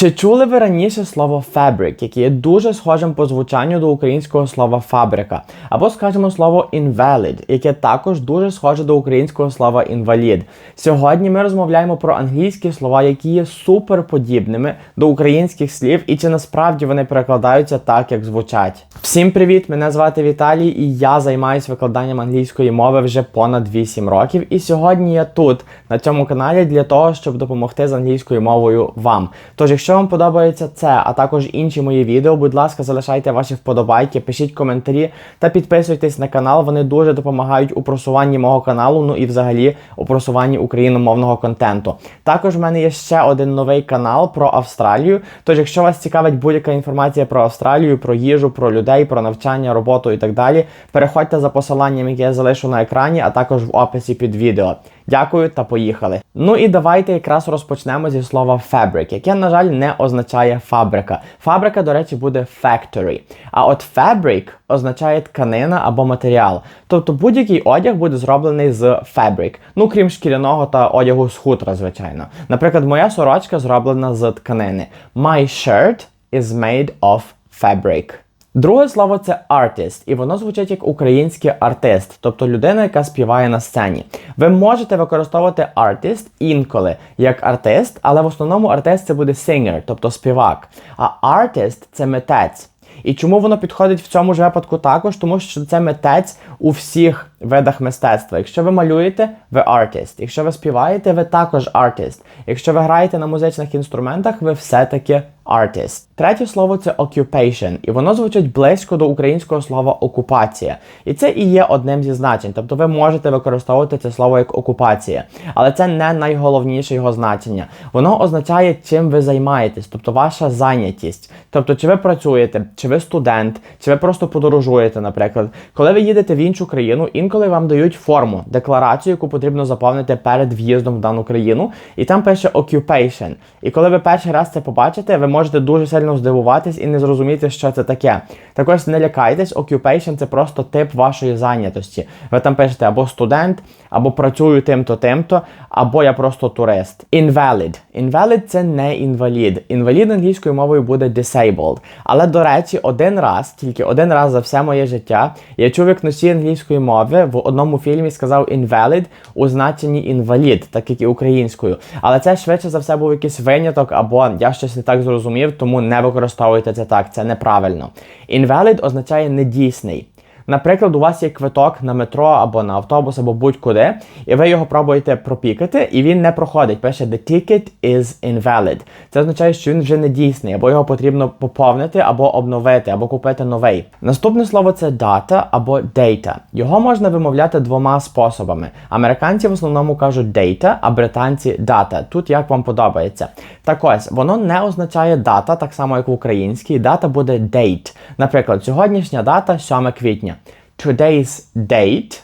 Чи чули ви раніше слово fabric, яке є дуже схожим по звучанню до українського слова фабрика? Або, скажімо, слово invalid, яке також дуже схоже до українського слова інвалід. Сьогодні ми розмовляємо про англійські слова, які є суперподібними до українських слів, і чи насправді вони перекладаються так, як звучать. Всім привіт! Мене звати Віталій, і я займаюся викладанням англійської мови вже понад 8 років. І сьогодні я тут, на цьому каналі, для того, щоб допомогти з англійською мовою вам. Тож, якщо вам подобається це, а також інші мої відео, будь ласка, залишайте ваші вподобайки, пишіть коментарі та підписуйтесь на канал. Вони дуже допомагають у просуванні мого каналу, ну і взагалі у просуванні україномовного контенту. Також в мене є ще один новий канал про Австралію. Тож, якщо вас цікавить будь-яка інформація про Австралію, про їжу, про людей, про навчання, роботу і так далі, переходьте за посиланням, яке я залишу на екрані, а також в описі під відео. Дякую та поїхали. Ну і давайте якраз розпочнемо зі слова fabric, яке, на жаль, не означає фабрика. Фабрика, до речі, буде factory. А от fabric означає тканина або матеріал. Тобто будь-який одяг буде зроблений з fabric. Ну крім шкіряного та одягу з хутра, звичайно. Наприклад, моя сорочка зроблена з тканини. My shirt is made of fabric. Друге слово це artist, і воно звучить як український артист, тобто людина, яка співає на сцені. Ви можете використовувати artist інколи як артист, але в основному артист це буде singer, тобто співак. А artist – це митець. І чому воно підходить в цьому ж випадку також? Тому що це митець у всіх видах мистецтва. Якщо ви малюєте, ви artist. Якщо ви співаєте, ви також artist. Якщо ви граєте на музичних інструментах, ви все-таки artist. Третє слово це occupation, і воно звучить близько до українського слова окупація. І це і є одним зі значень. Тобто ви можете використовувати це слово як окупація. Але це не найголовніше його значення. Воно означає, чим ви займаєтесь, тобто ваша зайнятість. Тобто, чи ви працюєте, чи ви студент, чи ви просто подорожуєте, наприклад. Коли ви їдете в іншу країну, інколи вам дають форму, декларацію, яку потрібно заповнити перед в'їздом в дану країну, і там пише occupation. І коли ви перший раз це побачите, ви можете дуже сильно здивуватись і не зрозуміти, що це таке. Також не лякайтесь, occupation – це просто тип вашої зайнятості. Ви там пишете або студент, або працюю тим-то, тим-то, або я просто турист. Invalid. Invalid – це не інвалід. Інвалід англійською мовою буде disabled. Але, до речі, один раз, тільки один раз за все моє життя, я чув, як носій англійської мови в одному фільмі сказав invalid у значенні інвалід, так як і українською. Але це швидше за все був якийсь виняток, або я щось не так зрозумів, тому не використовуйте це так, це неправильно. Invalid означає недійсний. Наприклад, у вас є квиток на метро або на автобус, або будь-куди, і ви його пробуєте пропікати, і він не проходить. Пише The ticket is invalid. Це означає, що він вже не дійсний, або його потрібно поповнити, або обновити, або купити новий. Наступне слово це data або data. Його можна вимовляти двома способами. Американці в основному кажуть data, а британці data. Тут як вам подобається. Так ось, воно не означає дата, так само як в українській. Дата буде date. Наприклад, сьогоднішня дата 7 квітня. Today's date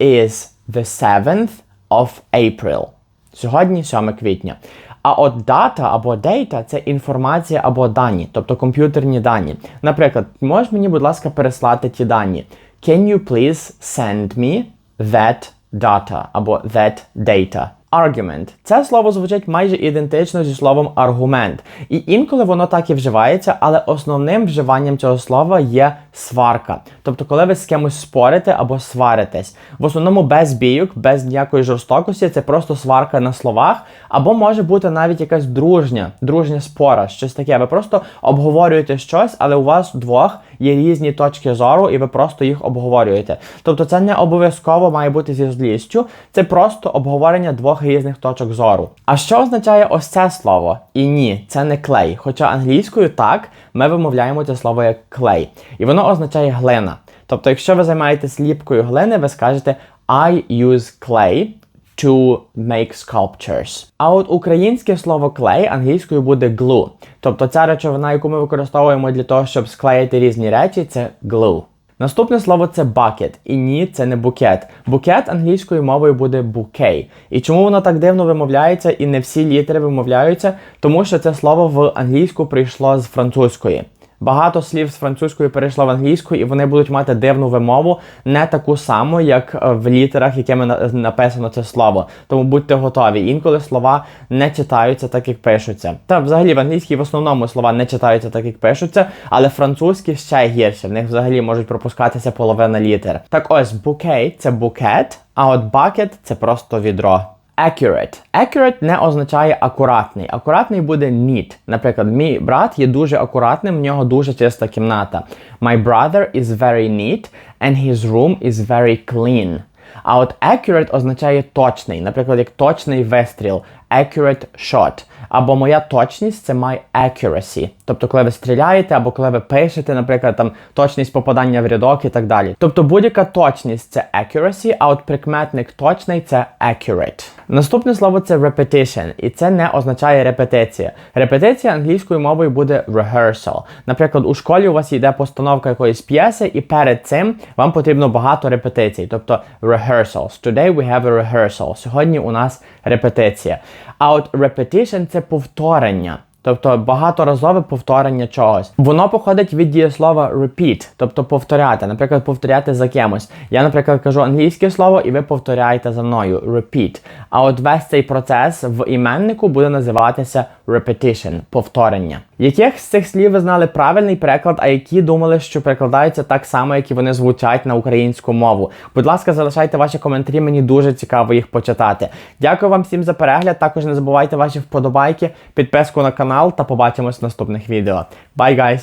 is the 7th of April. Сьогодні 7 квітня. А от дата або дейта це інформація або дані, тобто комп'ютерні дані. Наприклад, можеш мені, будь ласка, переслати ті дані. Can you please send me that data або that data? Argument. Це слово звучить майже ідентично зі словом аргумент. І інколи воно так і вживається, але основним вживанням цього слова є сварка. Тобто, коли ви з кимось спорите або сваритесь. В основному без бійок, без ніякої жорстокості, це просто сварка на словах, або може бути навіть якась дружня, дружня спора, щось таке. Ви просто обговорюєте щось, але у вас двох є різні точки зору, і ви просто їх обговорюєте. Тобто, це не обов'язково має бути зі злістю, це просто обговорення двох різних точок зору. А що означає ось це слово? І ні, це не клей. Хоча англійською так ми вимовляємо це слово як клей. І воно означає глина. Тобто, якщо ви займаєтесь ліпкою глини, ви скажете I use clay to make sculptures. А от українське слово клей англійською буде glue. Тобто ця речовина, яку ми використовуємо для того, щоб склеїти різні речі, це glue. Наступне слово це bucket. І ні, це не букет. Букет англійською мовою буде bouquet. І чому воно так дивно вимовляється і не всі літери вимовляються? Тому що це слово в англійську прийшло з французької. Багато слів з французької перейшло в англійську, і вони будуть мати дивну вимову, не таку саму, як е, в літерах, якими на- написано це слово. Тому будьте готові. Інколи слова не читаються так, як пишуться. Та взагалі в англійській в основному слова не читаються так, як пишуться, але французькі ще гірше. В них взагалі можуть пропускатися половина літер. Так ось bouquet – це букет, а от bucket – це просто відро. Accurate. Accurate не означає акуратний. Акуратний буде neat. Наприклад, мій брат є дуже акуратним, в нього дуже чиста кімната. My brother is very neat and his room is very clean. А от accurate означає точний, наприклад, як точний вистріл, accurate shot. Або моя точність це my accuracy. Тобто, коли ви стріляєте, або коли ви пишете, наприклад, там точність попадання в рядок і так далі. Тобто будь-яка точність це accuracy, а от прикметник точний це accurate. Наступне слово це repetition, і це не означає репетиція. Репетиція англійською мовою буде rehearsal. Наприклад, у школі у вас йде постановка якоїсь п'єси, і перед цим вам потрібно багато репетицій, тобто rehearsals. Today we have a rehearsal. Сьогодні у нас репетиція. А от repetition – це повторення. Тобто багаторазове повторення чогось. Воно походить від дієслова repeat, тобто повторяти. Наприклад, повторяти за кимось. Я, наприклад, кажу англійське слово, і ви повторяєте за мною repeat. А от весь цей процес в іменнику буде називатися repetition повторення. Яких з цих слів ви знали правильний переклад, а які думали, що перекладаються так само, як і вони звучать на українську мову? Будь ласка, залишайте ваші коментарі, мені дуже цікаво їх почитати. Дякую вам всім за перегляд. Також не забувайте ваші вподобайки, підписку на канал та побачимось в наступних відео. Bye, guys!